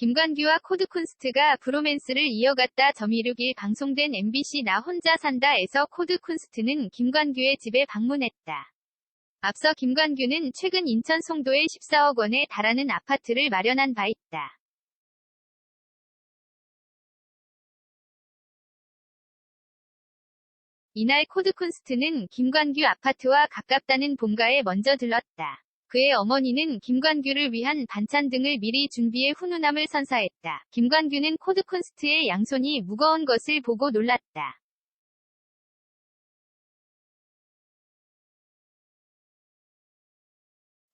김관규와 코드쿤스트가 브로맨스를 이어갔다 점이륙일 방송된 MBC 나 혼자 산다에서 코드쿤스트는 김관규의 집에 방문했다. 앞서 김관규는 최근 인천 송도에 14억 원에 달하는 아파트를 마련한 바 있다. 이날 코드쿤스트는 김관규 아파트와 가깝다는 본가에 먼저 들렀다. 그의 어머니는 김관규를 위한 반찬 등을 미리 준비해 훈훈함을 선사했다. 김관규는 코드쿤스트의 양손이 무거운 것을 보고 놀랐다.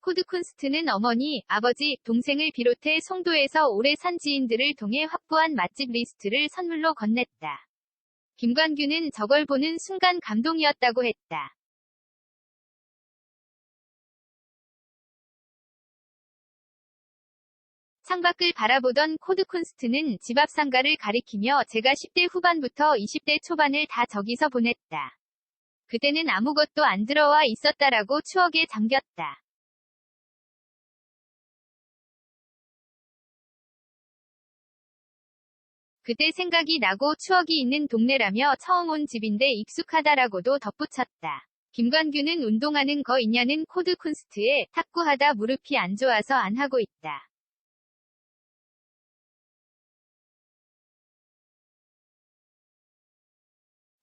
코드쿤스트는 어머니, 아버지, 동생을 비롯해 송도에서 오래 산 지인들을 통해 확보한 맛집 리스트를 선물로 건넸다. 김관규는 저걸 보는 순간 감동이었다고 했다. 창밖을 바라보던 코드쿤스트는 집 앞 상가를 가리키며 제가 10대 후반부터 20대 초반을 다 저기서 보냈다. 그때는 아무것도 안 들어와 있었다라고 추억에 잠겼다. 그때 생각이 나고 추억이 있는 동네라며 처음 온 집인데 익숙하다라고도 덧붙였다. 김관규는 운동하는 거 있냐는 코드 쿤스트에 탁구하다 무릎이 안 좋아서 안 하고 있다.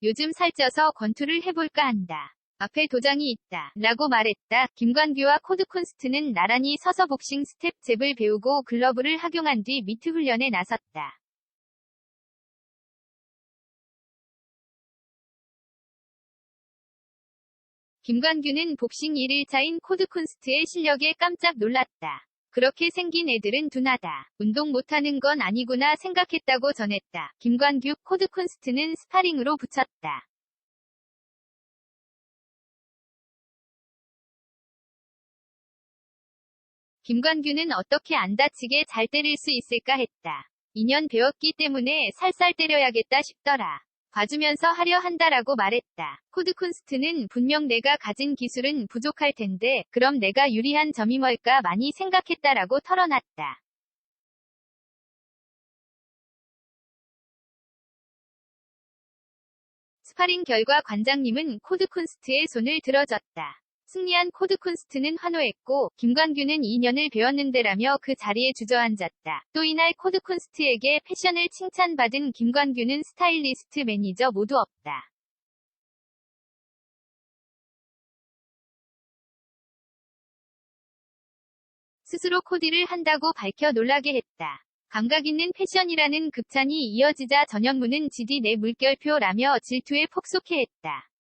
요즘 살쪄서 권투를 해볼까 한다. 앞에 도장이 있다. 라고 말했다. 김관규와 코드콘스트는 나란히 서서 복싱 스텝 잽을 배우고 글러브를 학용한 뒤 미트 훈련에 나섰다. 김관규는 복싱 1일차인 코드콘스트의 실력에 깜짝 놀랐다. 그렇게 생긴 애들은 둔하다. 운동 못하는 건 아니구나 생각했다고 전했다. 김관규 코드콘스트는 스파링으로 붙였다. 김관규는 어떻게 안 다치게 잘 때릴 수 있을까 했다. 2년 배웠기 때문에 살살 때려야겠다 싶더라. 봐주면서 하려 한다라고 말했다. 코드쿤스트는 분명 내가 가진 기술은 부족할 텐데 그럼 내가 유리한 점이 뭘까 많이 생각했다라고 털어놨다. 스파링 결과 관장님은 코드쿤스트의 손을 들어줬다. 승리한 코드쿤스트는 환호했고 김광규는 2년을 배웠는데라며 그 자리에 주저앉았다. 또 이날 코드쿤스트에게 패션을 칭찬받은 김광규는 스타일리스트 매니저 모두 없다. 스스로 코디를 한다고 밝혀 놀라게 했다. 감각 있는 패션이라는 극찬이 이어지자 전현무는 지디 내 물결표라며 질투에 폭소해했다.